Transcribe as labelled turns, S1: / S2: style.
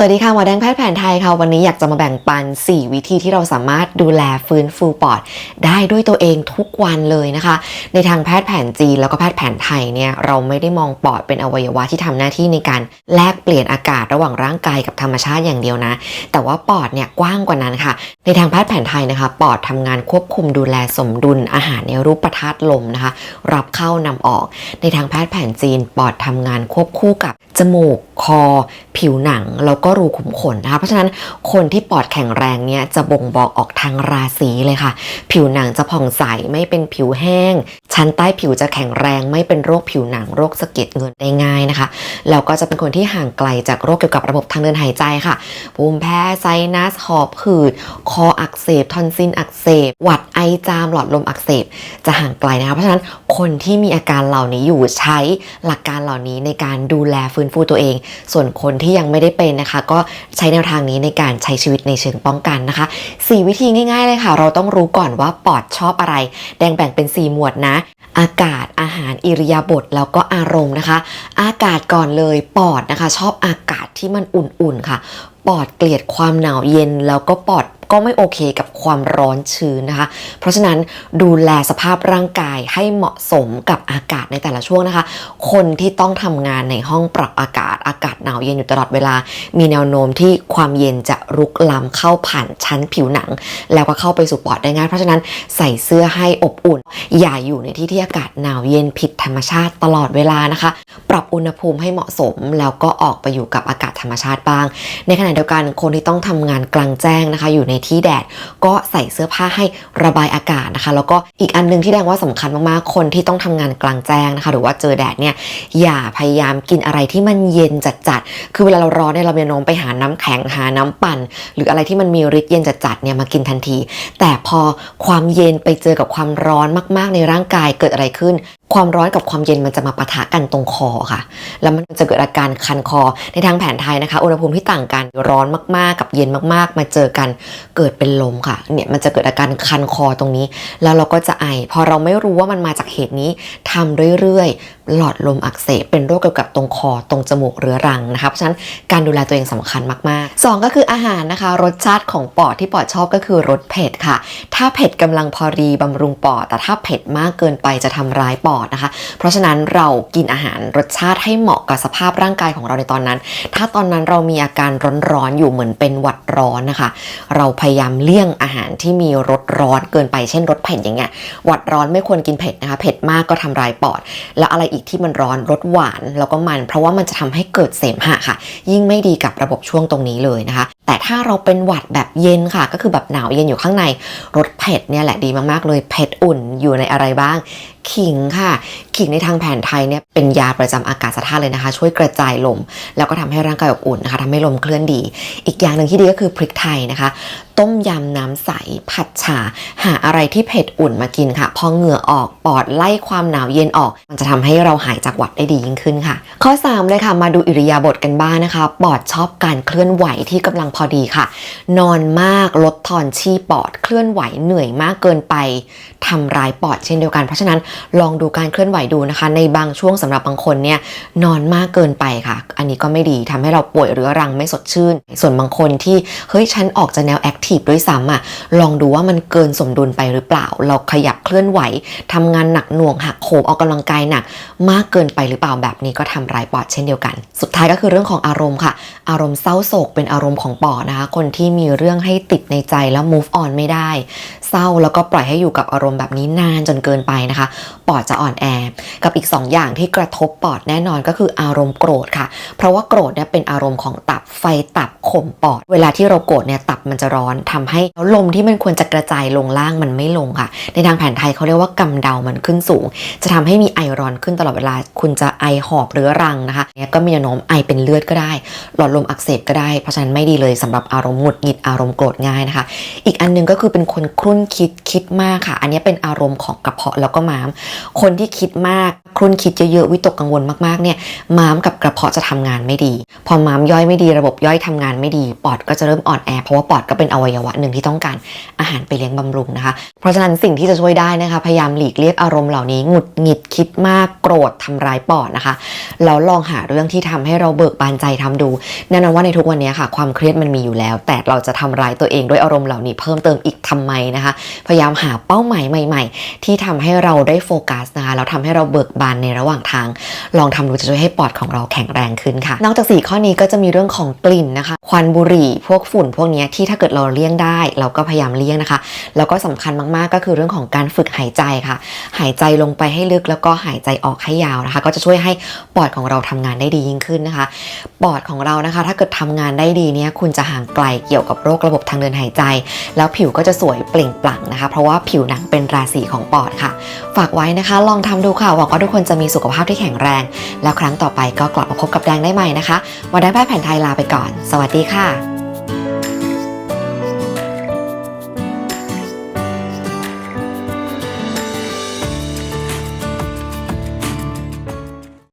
S1: สวัสดีค่ะหมอแดงแพทย์แผนไทยค่ะ วันนี้อยากจะมาแบ่งปัน 4 วิธีที่เราสามารถดูแลฟื้นฟูปอด ได้ด้วยตัวเองทุกวันเลยนะคะ ในทางแพทย์แผนจีนแล้วก็แพทย์แผนไทยเนี่ยเราไม่ได้มองปอดเป็นอวัยวะที่ทำหน้าที่ในการแลกเปลี่ยนอากาศระหว่างร่างกายกับธรรมชาติอย่างเดียวนะ แต่ว่าปอดเนี่ยกว้างกว่านั้นค่ะ ในทางแพทย์แผนไทยนะคะ ปอดทำงานควบคุมดูแลสมดุลอาหารในรูปธาตุลมนะคะ รับเข้านำออก ในทางแพทย์แผนจีน ปอดทำงานควบคู่กับจมูกคอ ผิวหนังแล้วก็็รูขุมขนนะคะเพราะฉะนั้นคนที่ปอดแข็งแรงเนี่ยจะบ่งบอกออกทางราศีเลยค่ะ ผิวหนังจะผ่องใสไม่เป็นผิวแห้ง ชั้นใต้ผิวจะแข็งแรงไม่เป็นโรคผิวหนังโรคสะเก็ดเงินได้ง่ายนะคะแล้วก็จะเป็นคนที่ห่างไกลจากโรคเกี่ยวกับระบบทางเดินหายใจค่ะ ภูมิแพ้ไซนัสหอบหืด คออักเสบทอนซิลอักเสบ หวัดไอจามหลอดลมอักเสบ จะห่างไกลนะคะ เพราะฉะนั้นคนที่มีอาการเหล่านี้อยู่ใช้หลักการเหล่านี้ในการดูแลฟื้นฟูตัวเอง ส่วนคนที่ยังไม่ได้เป็นนะคะ ก็ใช้แนวทางนี้ในการใช้ชีวิตในเชิงป้องกันนะคะ 4 วิธีง่าย ๆ เลยค่ะ เราต้องรู้ก่อนว่าปอดชอบอะไร แดงแบ่งเป็น 4 หมวดนะอากาศอาหารอิริยาบถแล้วก็อารมณ์นะคะ อากาศก่อนเลยปอดนะคะ ชอบอากาศที่มันอุ่นๆค่ะ ปอดเกลียดความหนาวเย็นแล้วก็ปอด ก็ไม่โอเคกับความร้อนชื้นนะคะ เพราะฉะนั้นดูแลสภาพร่างกายให้เหมาะสมกับอากาศในแต่ละช่วงนะคะ คนที่ต้องทำงานในห้องปรับอากาศอากาศหนาวเย็นอยู่ตลอดเวลา มีแนวโน้มที่ความเย็นจะรุกล้ำเข้าผ่านชั้นผิวหนัง แล้วก็เข้าไปสู่ปอดได้ง่าย เพราะฉะนั้นใส่เสื้อให้อบอุ่น อย่าอยู่ในที่ที่อากาศหนาวเย็นผิดธรรมชาติตลอดเวลานะคะ ปรับอุณหภูมิให้เหมาะสม แล้วก็ออกไปอยู่กับอากาศธรรมชาติบ้าง ในขณะเดียวกันคนที่ต้องทำงานกลางแจ้งนะคะ อยู่ในที่แดดก็ใส่เสื้อผ้าให้ระบายอากาศนะคะ แล้วก็อีกอันหนึงที่แดงว่าสำคัญมากๆ คนที่ต้องทำงานกลางแจ้งนะคะ หรือว่าเจอแดดเนี่ยอย่าพยายามกินอะไรที่มันเย็นจัดๆคือเวลาเราร้อนเนี่ยเรามีแนโน้มไปหาน้ำแข็งหาน้ำปั่น หรืออะไรที่มันมีฤทธิ์เย็นจัดๆเนี่ยมากินทันที แต่พอความเย็นไปเจอกับความร้อนมาก ๆ ในร่างกายเกิดอะไรขึ้น ความร้อนกับความเย็นมันจะมาปะทะกันตรงคอค่ะ แล้วมันจะเกิดอาการคันคอ ในทางแผนไทยนะคะ อุณหภูมิที่ต่างกัน ร้อนมากๆ กับเย็นมากๆ มาเจอกันเกิดเป็นลมค่ะ เนี่ยมันจะเกิดอาการคันคอตรงนี้ แล้วเราก็จะไอ พอเราไม่รู้ว่ามันมาจากเหตุนี้ทำเรื่อยๆ หลอดลมอักเสบ เป็นโรคเกี่ยวกับตรงคอ ตรงจมูกเรื้อรังนะคะ เพราะฉะนั้นการดูแลตัวเองสำคัญมากๆสองก็คืออาหารนะคะ รสชาติของปอดที่ปอดชอบก็คือรสเผ็ดค่ะ ถ้าเผ็ดกำลังพอดีบำรุงปอด แต่ถ้าเผ็ดมากเกินไปจะทำร้ายปอดนะคะ เพราะฉะนั้นเรากินอาหารรสชาติให้เหมาะกับสภาพร่างกายของเราในตอนนั้น ถ้าตอนนั้นเรามีอาการร้อนๆอยู่เหมือนเป็นหวัดร้อนนะคะ เราพยายามเลี่ยงอาหารที่มีรสร้อนเกินไปเช่นรสเผ็ดอย่างเงี้ยหวัดร้อนไม่ควรกินเผ็ดนะคะเผ็ดมากก็ทำร้ายปอด แล้วอะไรอีกที่มันร้อนรสหวานแล้วก็มัน เพราะว่ามันจะทำให้เกิดเสมหะค่ะ ยิ่งไม่ดีกับระบบช่วงตรงนี้เลยนะคะ แต่ถ้าเราเป็นหวัดแบบเย็นค่ะ ก็คือแบบหนาวเย็นอยู่ข้างในรสเผ็ดเนี่ยแหละดีมากๆเลยเผ็ดอุ่นอยู่ในอะไรบ้าง ขิงค่ะ ขิงในทางแผนไทยเนี่ยเป็นยาประจำอากาศธาตุเลยนะคะ ช่วยกระจายลม แล้วก็ทำให้ร่างกายอบอุ่นนะคะทำให้ลมเคลื่อนดี อีกอย่างหนึ่งที่ดีก็คือพริกไทยนะคะ ต้มยำน้ำใสผัดฉาหาอะไรที่เผ็ดอุ่นมากินค่ะ พอเหงื่อออกปอดไล่ความหนาวเย็นออก มันจะทำให้เราหายจากหวัดได้ดียิ่งขึ้นค่ะ ข้อ 3 เลยค่ะ มาดูอิริยาบถกันบ้างนะคะ ปอดชอบการเคลื่อนไหวที่กำลังพอดีค่ะ นอนมากลดทอนชีปอดเคลื่อนไหวเหนื่อยมากเกินไปทำร้ายปอดเช่นเดียวกันเพราะฉะนั้นลองดูการเคลื่อนไหวดูนะคะ ในบางช่วงสำหรับบางคนเนี่ยนอนมากเกินไปค่ะ อันนี้ก็ไม่ดีทำให้เราป่วยเรื้อรังไม่สดชื่น ส่วนบางคนที่เฮ้ยฉันออกจะแนวแอคทีฟด้วยซ้ำอะลองดูว่ามันเกินสมดุลไปหรือเปล่า เราขยับเคลื่อนไหวทำงานหนักหน่วงหักโหมออกกำลังกายหนัก มากเกินไปหรือเปล่าแบบนี้ก็ทำร้ายปอดเช่นเดียวกัน สุดท้ายก็คือเรื่องของอารมณ์ค่ะ อารมณ์เศร้าโศกเป็นอารมณ์ของปอดนะคะ คนที่มีเรื่องให้ติดในใจแล้ว move on ไม่ได้ เศร้าแล้วก็ปล่อยให้อยู่กับอารมณ์แบบนี้นานจนเกินไปนะคะ ปอดจะอ่อนแอกับอีก 2 อย่างที่กระทบปอดแน่นอนก็คืออารมณ์โกรธค่ะ เพราะว่าโกรธเนี่ยเป็นอารมณ์ของตับไฟตับข่มปอด เวลาที่เราโกรธเนี่ยตับมันจะร้อนทำให้ลมที่มันควรจะกระจายลงล่างมันไม่ลงค่ะ ในทางแผนไทยเขาเรียกว่ากำเดามันขึ้นสูง จะทำให้มีไอร้อนขึ้นตลอดเวลา คุณจะไอหอบเรื้อรังนะคะเนี่ยก็มีแนวโน้มไอเป็นเลือดก็ได้ หลอดลมอักเสบก็ได้ เพราะฉะนั้นไม่ดีเลยสำหรับอารมณ์หงุดหงิดอารมณ์โกรธง่ายนะคะ อีกอันหนึงก็คือเป็นคนครุ่นคิดคิดมากค่ะ อันนี้เป็นอารมณ์ของกระเพาะแล้วก็ม้าม คนที่คิดมากครุ่นคิดเยอะๆวิตกกังวลมากๆเนี่ยม้ามกับกระเพาะจะทำงานไม่ดี พอม้ามย่อยไม่ดีระบบย่อยทำงานไม่ดี ปอดก็จะเริ่มอ่อนแอเพราะว่าปอดก็เป็นอวัยวะหนึ่งที่ต้องการอาหารไปเลี้ยงบำรุงนะคะ เพราะฉะนั้นสิ่งที่จะช่วยได้นะคะ พยายามหลีกเลี่ยงอารมณ์เหล่านี้หงุดหงิดคิดมากโกรธทำร้ายปอดนะคะแล้วลองหาเรื่องที่ทำให้เราเบิกบานใจทำดูแน่นอนว่าในทุกวันนี้ค่ะ ความเครียดมันมีอยู่แล้ว แต่เราจะทำร้ายตัวเองด้วยอารมณ์เหล่านี้เพิ่มเติมอีกทำไมนะคะ พยายามหาเป้าหมายใหม่ ๆ ที่ทำให้เราได้โฟกัสนะคะแล้วทำให้เราเบิกบานในระหว่างทาง ลองทำดูจะช่วยให้ปอดของเราแข็งแรงขึ้นค่ะ นอกจาก 4 ข้อนี้ก็จะมีเรื่องของกลิ่นนะคะ ควันบุหรี่ พวกฝุ่นพวกนี้ที่ถ้าเกิดเราเลี่ยงได้ เราก็พยายามเลี่ยงนะคะ แล้วก็สำคัญมากๆก็คือเรื่องของการฝึกหายใจค่ะ หายใจลงไปให้ลึกแล้วก็หายใจออกให้ยาวนะคะ ก็จะช่วยให้ปอดของเราทำงานได้ดียิ่งขึ้นนะคะ ปอดของเรานะคะ ถ้าเกิดทำงานได้ดีเนี่ยคุณจะห่างไกลเกี่ยวกับโรคระบบทางเดินหายใจ แล้วผิวก็จะสวยเปล่งปลั่งนะคะ เพราะว่าผิวหนังเป็นราศีของปอดค่ะ ฝากไว้นะคะ ลองทำดูค่ะหวังว่าทุกคนจะมีสุขภาพที่แข็งแรง แล้วครั้งต่อไปก็กลับมาพบกับแดงได้ใหม่นะคะวันนี้แพทย์แผนไทยลาไปก่อน สวัสดีค่ะ